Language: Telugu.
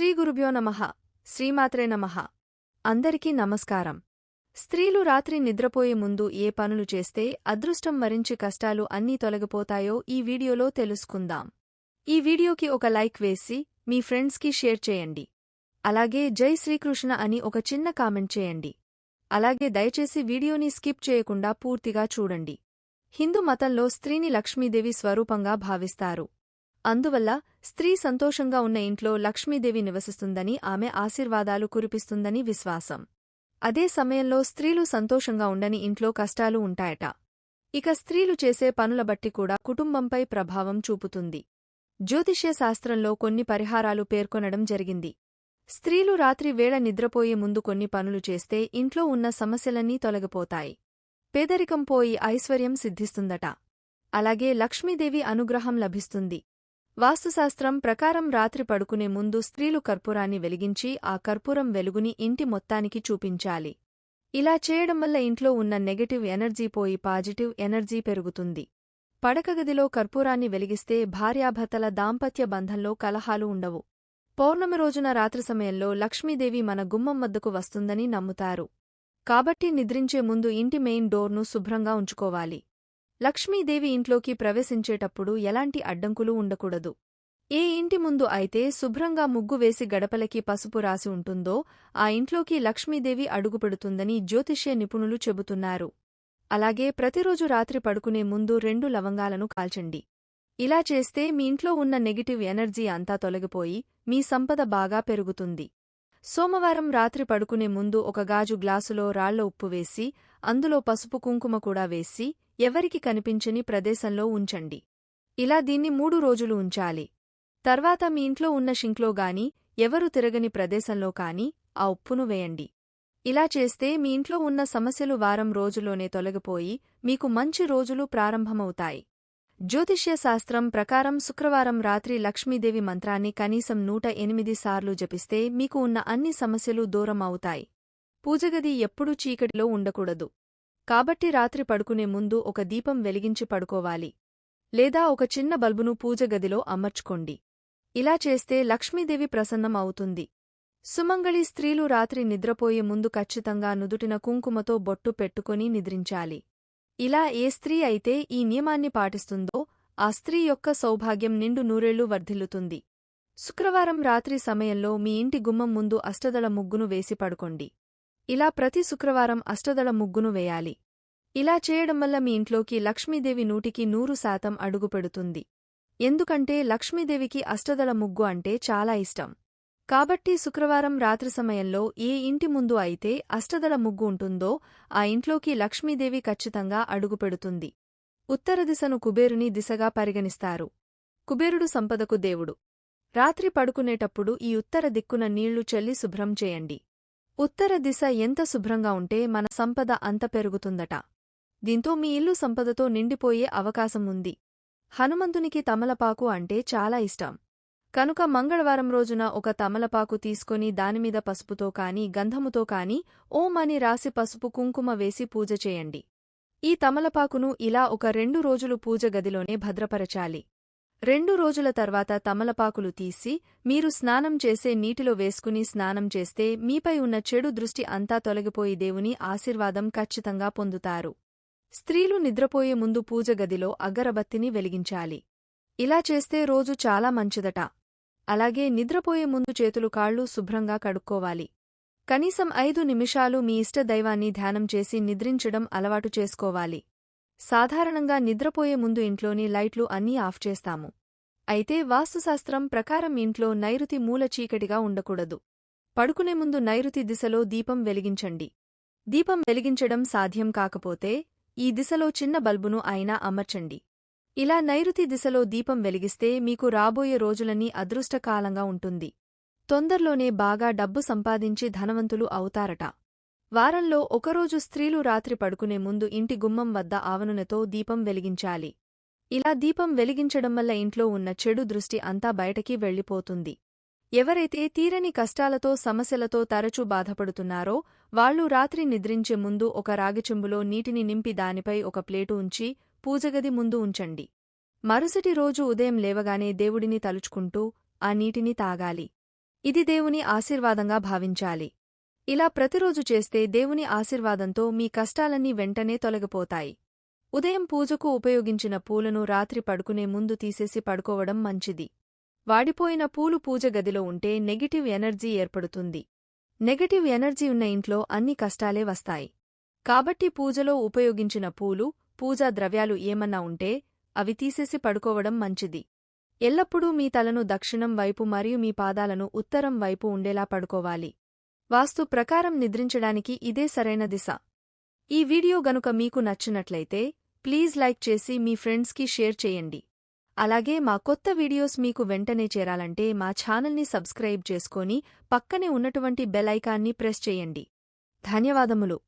శ్రీ గురుభ్యో నమః. శ్రీమాత్రే నమః. అందరికీ నమస్కారం. స్త్రీలు రాత్రి నిద్రపోయే ముందు ఏ పనులు చేస్తే అదృష్టం మరించి కష్టాలు అన్నీ తొలగిపోతాయో ఈ వీడియోలో తెలుసుకుందాం. ఈ వీడియోకి ఒక లైక్ వేసి మీ ఫ్రెండ్స్కి షేర్ చేయండి. అలాగే జై శ్రీకృష్ణ అని ఒక చిన్న కామెంట్ చేయండి. అలాగే దయచేసి వీడియోని స్కిప్ చేయకుండా పూర్తిగా చూడండి. హిందూ మతంలో స్త్రీని లక్ష్మీదేవి స్వరూపంగా భావిస్తారు. అందువల్ల స్త్రీ సంతోషంగా ఉన్న ఇంట్లో లక్ష్మీదేవి నివసిస్తుందని ఆమె ఆశీర్వాదాలు కురిపిస్తుందని విశ్వాసం. అదే సమయంలో స్త్రీలు సంతోషంగా ఉండని ఇంట్లో కష్టాలు ఉంటాయట. ఇక స్త్రీలు చేసే పనుల బట్టి కూడా కుటుంబంపై ప్రభావం చూపుతుంది. జ్యోతిష్య శాస్త్రంలో కొన్ని పరిహారాలు పేర్కొనడం జరిగింది. స్త్రీలు రాత్రి వేళ నిద్రపోయే ముందు కొన్ని పనులు చేస్తే ఇంట్లో ఉన్న సమస్యలన్నీ తొలగిపోతాయి. పేదరికం పోయి ఐశ్వర్యం సిద్ధిస్తుందట. అలాగే లక్ష్మీదేవి అనుగ్రహం లభిస్తుంది. వాస్తుశాస్త్రం ప్రకారం రాత్రి పడుకునే ముందు స్త్రీలు కర్పూరాన్ని వెలిగించి ఆ కర్పూరం వెలుగుని ఇంటి మొత్తానికి చూపించాలి. ఇలా చేయడం వల్ల ఇంట్లో ఉన్న నెగటివ్ ఎనర్జీ పోయి పాజిటివ్ ఎనర్జీ పెరుగుతుంది. పడకగదిలో కర్పూరాన్ని వెలిగిస్తే భార్యాభర్తల దాంపత్య బంధంలో కలహాలు ఉండవు. పౌర్ణమి రోజున రాత్రి సమయంలో లక్ష్మీదేవి మన గుమ్మం వద్దకు వస్తుందని నమ్ముతారు. కాబట్టి నిద్రించే ముందు ఇంటి మెయిన్ డోర్ను శుభ్రంగా ఉంచుకోవాలి. లక్ష్మీదేవి ఇంట్లోకి ప్రవేశించేటప్పుడు ఎలాంటి అడ్డంకులు ఉండకూడదు. ఏ ఇంటి ముందు అయితే శుభ్రంగా ముగ్గు వేసి గడపలకి పసుపు రాసి ఉంటుందో ఆ ఇంట్లోకి లక్ష్మీదేవి అడుగుపెడుతుందని జ్యోతిష్య నిపుణులు చెబుతున్నారు. అలాగే ప్రతిరోజు రాత్రి పడుకునే ముందు రెండు లవంగాలను కాల్చండి. ఇలా చేస్తే మీ ఇంట్లో ఉన్న నెగిటివ్ ఎనర్జీ అంతా తొలగిపోయి మీ సంపద బాగా పెరుగుతుంది. సోమవారం రాత్రి పడుకునే ముందు ఒక గాజు గ్లాసులో రాళ్ళ ఉప్పు వేసి అందులో పసుపు కుంకుమ కూడా వేసి ఎవరికి కనిపించని ప్రదేశంలో ఉంచండి. ఇలా దీన్ని మూడు రోజులు ఉంచాలి. తర్వాత మీ ఇంట్లో ఉన్న షింక్లో గాని ఎవరు తిరగని ప్రదేశంలో కాని ఆ ఉప్పును వేయండి. ఇలా చేస్తే మీ ఇంట్లో ఉన్న సమస్యలు వారం రోజులోనే తొలగిపోయి మీకు మంచి రోజులు ప్రారంభమవుతాయి. జ్యోతిష్య శాస్త్రం ప్రకారం శుక్రవారం రాత్రి లక్ష్మీదేవి మంత్రాన్ని కనీసం నూట ఎనిమిది సార్లు జపిస్తే మీకు ఉన్న అన్ని సమస్యలు దూరం అవుతాయి పూజగది ఎప్పుడూ చీకటిలో ఉండకూడదు. కాబట్టి రాత్రి పడుకునే ముందు ఒక దీపం వెలిగించి పడుకోవాలి. లేదా ఒక చిన్న బల్బును పూజగదిలో అమర్చుకోండి. ఇలా చేస్తే లక్ష్మీదేవి ప్రసన్నం అవుతుంది. సుమంగళి స్త్రీలు రాత్రి నిద్రపోయే ముందు ఖచ్చితంగా నుదుటిన కుంకుమతో బొట్టు పెట్టుకొని నిద్రించాలి. ఇలా ఏ స్త్రీ అయితే ఈ నియమాన్ని పాటిస్తుందో ఆ స్త్రీ యొక్క సౌభాగ్యం నిండు నూరేళ్ళు వర్ధిల్లుతుంది. శుక్రవారం రాత్రి సమయంలో మీ ఇంటి గుమ్మం ముందు అష్టదళ ముగ్గును వేసి పడుకోండి. ఇలా ప్రతి శుక్రవారం అష్టదళ ముగ్గును వేయాలి. ఇలా చేయడం వల్ల మీ ఇంట్లోకి లక్ష్మీదేవి నూటికి నూరు శాతం అడుగుపెడుతుంది ఎందుకంటే లక్ష్మీదేవికి అష్టదళ ముగ్గు అంటే చాలా ఇష్టం. కాబట్టి శుక్రవారం రాత్రి సమయంలో ఏ ఇంటి ముందు అయితే అష్టదళ ముగ్గు ఉంటుందో ఆ ఇంట్లోకి లక్ష్మీదేవి ఖచ్చితంగా అడుగుపెడుతుంది ఉత్తర దిశను కుబేరుని దిశగా పరిగణిస్తారు. కుబేరుడు సంపదకు దేవుడు. రాత్రి పడుకునేటప్పుడు ఈ ఉత్తర దిక్కున నీళ్ళు చల్లి శుభ్రం చేయండి. ఉత్తర దిశ ఎంత శుభ్రంగా ఉంటే మన సంపద అంత పెరుగుతుందట. దీంతో మీ ఇల్లు సంపదతో నిండిపోయే అవకాశం ఉంది. హనుమంతునికి తమలపాకు అంటే చాలా ఇష్టం. కనుక మంగళవారం రోజున ఒక తమలపాకు తీసుకొని దానిమీద పసుపుతో కాని గంధముతో కాని ఓం అని రాసి పసుపు కుంకుమ వేసి పూజ చేయండి. ఈ తమలపాకును ఇలా ఒక రెండు రోజులు పూజ గదిలోనే భద్రపరచాలి. రెండు రోజుల తర్వాత తమలపాకులు తీసి మీరు స్నానం చేసే నీటిలో వేసుకుని స్నానం చేస్తే మీపై ఉన్న చెడు దృష్టి అంతా తొలగిపోయి దేవుని ఆశీర్వాదం ఖచ్చితంగా పొందుతారు. స్త్రీలు నిద్రపోయే ముందు పూజ గదిలో అగరబత్తిని వెలిగించాలి. ఇలా చేస్తే రోజు చాలా మంచిదట. అలాగే నిద్రపోయే ముందు చేతులు కాళ్ళు శుభ్రంగా కడుక్కోవాలి. కనీసం ఐదు నిమిషాలు మీ ఇష్ట దైవాన్ని ధ్యానం చేసి నిద్రించడం అలవాటు చేసుకోవాలి. సాధారణంగా నిద్రపోయే ముందు ఇంట్లోని లైట్లు అన్నీ ఆఫ్ చేస్తాము. అయితే వాస్తుశాస్త్రం ప్రకారం ఇంట్లో నైరుతి మూల చీకటిగా ఉండకూడదు. పడుకునే ముందు నైరుతి దిశలో దీపం వెలిగించండి. దీపం వెలిగించడం సాధ్యం కాకపోతే ఈ దిశలో చిన్న బల్బును అయినా అమర్చండి. ఇలా నైరుతి దిశలో దీపం వెలిగిస్తే మీకు రాబోయే రోజులన్నీ అదృష్టకాలంగా ఉంటుంది. తొందరలోనే బాగా డబ్బు సంపాదించి ధనవంతులు అవుతారట. వారంలో ఒకరోజు స్త్రీలు రాత్రి పడుకునే ముందు ఇంటి గుమ్మం వద్ద ఆవనునతో దీపం వెలిగించాలి. ఇలా దీపం వెలిగించడం వల్ల ఇంట్లో ఉన్న చెడు దృష్టి అంతా బయటకి వెళ్ళిపోతుంది. ఎవరైతే తీరని కష్టాలతో సమస్యలతో తరచూ బాధపడుతున్నారో వాళ్ళు రాత్రి నిద్రించే ముందు ఒక రాగిచెంబులో నీటిని నింపి దానిపై ఒక ప్లేటు ఉంచి పూజగది ముందు ఉంచండి. మరుసటి రోజు ఉదయం లేవగానే దేవుడిని తలుచుకుంటూ ఆ నీటిని తాగాలి. ఇది దేవుని ఆశీర్వాదంగా భావించాలి. ఇలా ప్రతిరోజు చేస్తే దేవుని ఆశీర్వాదంతో మీ కష్టాలన్నీ వెంటనే తొలగిపోతాయి. ఉదయం పూజకు ఉపయోగించిన పూలను రాత్రి పడుకునే ముందు తీసేసి పడుకోవడం మంచిది. వాడిపోయిన పూలు పూజ గదిలో ఉంటే నెగిటివ్ ఎనర్జీ ఏర్పడుతుంది. నెగటివ్ ఎనర్జీ ఉన్న ఇంట్లో అన్ని కష్టాలే వస్తాయి. కాబట్టి పూజలో ఉపయోగించిన పూలు పూజా ద్రవ్యాలు ఏమన్నా ఉంటే అవి తీసేసి పడుకోవడం మంచిది. ఎల్లప్పుడూ మీ తలను దక్షిణం వైపు మరియు మీ పాదాలను ఉత్తరం వైపు ఉండేలా పడుకోవాలి. వాస్తు ప్రకారం నిద్రించడానికి ఇదే సరైన దిశ. ఈ వీడియో గనుక మీకు నచ్చినట్లయితే ప్లీజ్ లైక్ చేసి మీ ఫ్రెండ్స్కి షేర్ చేయండి. అలాగే మా కొత్త వీడియోస్ మీకు వెంటనే చేరాలంటే మా ఛానల్ని సబ్స్క్రైబ్ చేసుకొని పక్కనే ఉన్నటువంటి బెల్ ఐకాన్ని ప్రెస్ చేయండి. ధన్యవాదములు.